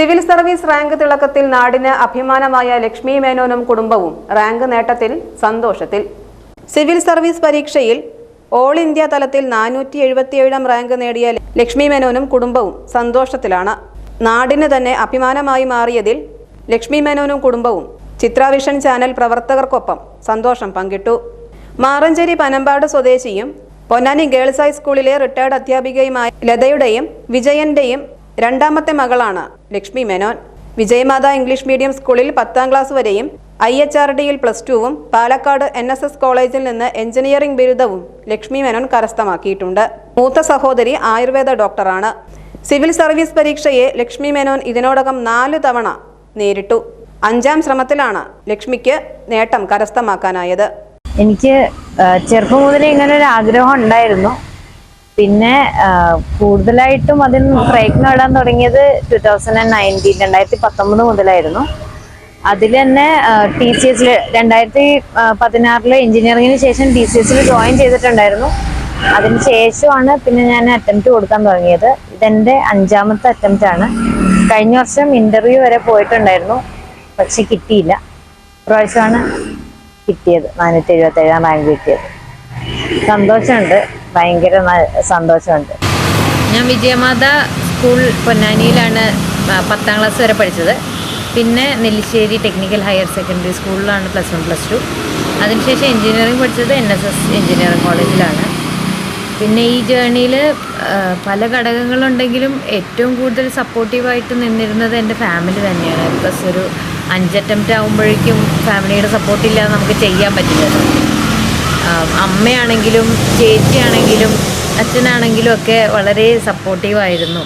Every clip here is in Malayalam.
സിവിൽ സർവീസ് റാങ്ക് തിളക്കത്തിൽ നാടിന് അഭിമാനമായ ലക്ഷ്മി മേനോനും കുടുംബവും റാങ്ക് നേട്ടത്തിൽ സന്തോഷത്തിൽ. സിവിൽ സർവീസ് പരീക്ഷയിൽ ഓൾ ഇന്ത്യ തലത്തിൽ നാനൂറ്റി എഴുപത്തിയേഴാം റാങ്ക് നേടിയ ലക്ഷ്മി മേനോനും കുടുംബവും സന്തോഷത്തിലാണ്. നാടിന് തന്നെ അഭിമാനമായി മാറിയതിൽ ലക്ഷ്മി മേനോനും കുടുംബവും ചിത്രാവിഷൻ ചാനൽ പ്രവർത്തകർക്കൊപ്പം സന്തോഷം പങ്കിട്ടു. മാറഞ്ചേരി പനമ്പാട് സ്വദേശിയും പൊന്നാനി ഗേൾസ് ഹൈസ്കൂളിലെ റിട്ടയർഡ് അധ്യാപികയുമായ ലതയുടെയും വിജയന്റെയും രണ്ടാമത്തെ മകളാണ് ലക്ഷ്മി മേനോൻ. വിജയമാത ഇംഗ്ലീഷ് മീഡിയം സ്കൂളിൽ പത്താം ക്ലാസ് വരെയും ഐ എച്ച് ആർ ഡിയിൽ പ്ലസ് ടുവും പാലക്കാട് എൻ എസ് എസ് കോളേജിൽ നിന്ന് എഞ്ചിനീയറിംഗ് ബിരുദവും ലക്ഷ്മി മേനോൻ കരസ്ഥമാക്കിയിട്ടുണ്ട്. മൂത്ത സഹോദരി ആയുർവേദ ഡോക്ടറാണ്. സിവിൽ സർവീസ് പരീക്ഷയെ ലക്ഷ്മി മേനോൻ ഇതിനോടകം നാലു തവണ നേരിട്ടു. അഞ്ചാം ശ്രമത്തിലാണ് ലക്ഷ്മിക്ക് നേട്ടം കരസ്ഥമാക്കാനായത്. എനിക്ക് ചെറുപ്പം മുതലേ ഇങ്ങനെ ഒരു ആഗ്രഹം ഉണ്ടായിരുന്നു. പിന്നെ കൂടുതലായിട്ടും അതിന് പ്രയത്നം ഇടാൻ തുടങ്ങിയത് ടു തൗസൻഡ് ആൻഡ് നയന്റീൻ രണ്ടായിരത്തി പത്തൊമ്പത് മുതലായിരുന്നു. അതിൽ തന്നെ ടി സി എസിൽ രണ്ടായിരത്തി പതിനാറിൽ എഞ്ചിനീയറിംഗിന് ശേഷം ടി സി എസിൽ ജോയിൻ ചെയ്തിട്ടുണ്ടായിരുന്നു. അതിന് ശേഷമാണ് പിന്നെ ഞാൻ അറ്റംപ്റ്റ് കൊടുക്കാൻ തുടങ്ങിയത്. ഇതെന്റെ അഞ്ചാമത്തെ അറ്റംപ്റ്റ് ആണ്. കഴിഞ്ഞ വർഷം ഇന്റർവ്യൂ വരെ പോയിട്ടുണ്ടായിരുന്നു. പക്ഷെ കിട്ടിയില്ല. പ്രാവശ്യമാണ് കിട്ടിയത്. നാനൂറ്റി എഴുപത്തി ഏഴാം റാങ്ക് കിട്ടിയത്. സന്തോഷമുണ്ട്. ഭയങ്കര സന്തോഷമുണ്ട്. ഞാൻ വിജയമാത സ്കൂൾ പൊന്നാനിയിലാണ് പത്താം ക്ലാസ് വരെ പഠിച്ചത്. പിന്നെ നെല്ലിശ്ശേരി ടെക്നിക്കൽ ഹയർ സെക്കൻഡറി സ്കൂളിലാണ് പ്ലസ് വൺ പ്ലസ് ടു. അതിനുശേഷം എൻജിനീയറിംഗ് പഠിച്ചത് എൻ എസ് എസ് എൻജിനീയറിംഗ് കോളേജിലാണ്. പിന്നെ ഈ ജേണിയിൽ പല ഘടകങ്ങളുണ്ടെങ്കിലും ഏറ്റവും കൂടുതൽ സപ്പോർട്ടീവായിട്ട് നിന്നിരുന്നത് എന്റെ ഫാമിലി തന്നെയാണ്. പ്ലസ് ഒരു അഞ്ച് അറ്റംപ്റ്റ് ആകുമ്പോഴേക്കും ഫാമിലിയുടെ സപ്പോർട്ടില്ലാതെ നമുക്ക് ചെയ്യാൻ പറ്റില്ലല്ലോ. ആഹ് അമ്മയാണെങ്കിലും ചേച്ചിയാണെങ്കിലും അച്ഛനാണെങ്കിലും ഒക്കെ വളരെ സപ്പോർട്ടീവായിരുന്നു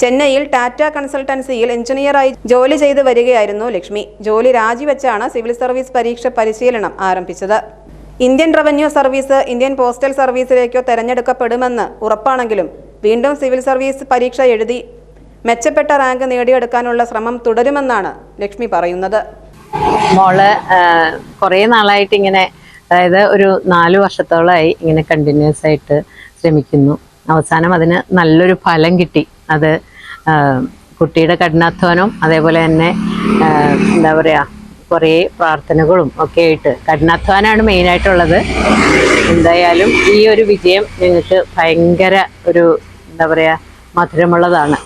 ചെന്നൈയിൽ ടാറ്റ കൺസൾട്ടൻസിയിൽ എഞ്ചിനീയറായി ജോലി ചെയ്തു വരികയായിരുന്നു ലക്ഷ്മി. ജോലി രാജിവെച്ചാണ് സിവിൽ സർവീസ് പരീക്ഷ പരിശീലനം ആരംഭിച്ചത്. Indian revenue service Indian postal സർവീസിലേക്കോ തെരഞ്ഞെടുക്കപ്പെടുമെന്ന് ഉറപ്പാണെങ്കിലും വീണ്ടും സിവിൽ സർവീസ് പരീക്ഷ എഴുതി മെച്ചപ്പെട്ട റാങ്ക് നേടിയെടുക്കാനുള്ള ശ്രമം തുടരുമെന്നാണ് ലക്ഷ്മി പറയുന്നത്. മോൾ കുറേ നാളായിട്ട് ഇങ്ങനെ അതായത് ഒരു നാല് വർഷത്തോളമായി ഇങ്ങനെ കണ്ടിന്യൂസ് ആയിട്ട് ശ്രമിക്കുന്നു. അവസാനം അതിന് നല്ലൊരു ഫലം കിട്ടി. അത് കുട്ടിയുടെ കഠിനാധ്വാനം അതേപോലെ തന്നെ എന്താ പറയുക കുറേ പ്രാർത്ഥനകളും ഒക്കെ ആയിട്ട് കഠിനാധ്വാനമാണ് മെയിനായിട്ടുള്ളത് എന്തായാലും ഈ ഒരു വിജയം ഞങ്ങൾക്ക് ഭയങ്കര ഒരു എന്താ പറയുക മധുരമുള്ളതാണ്.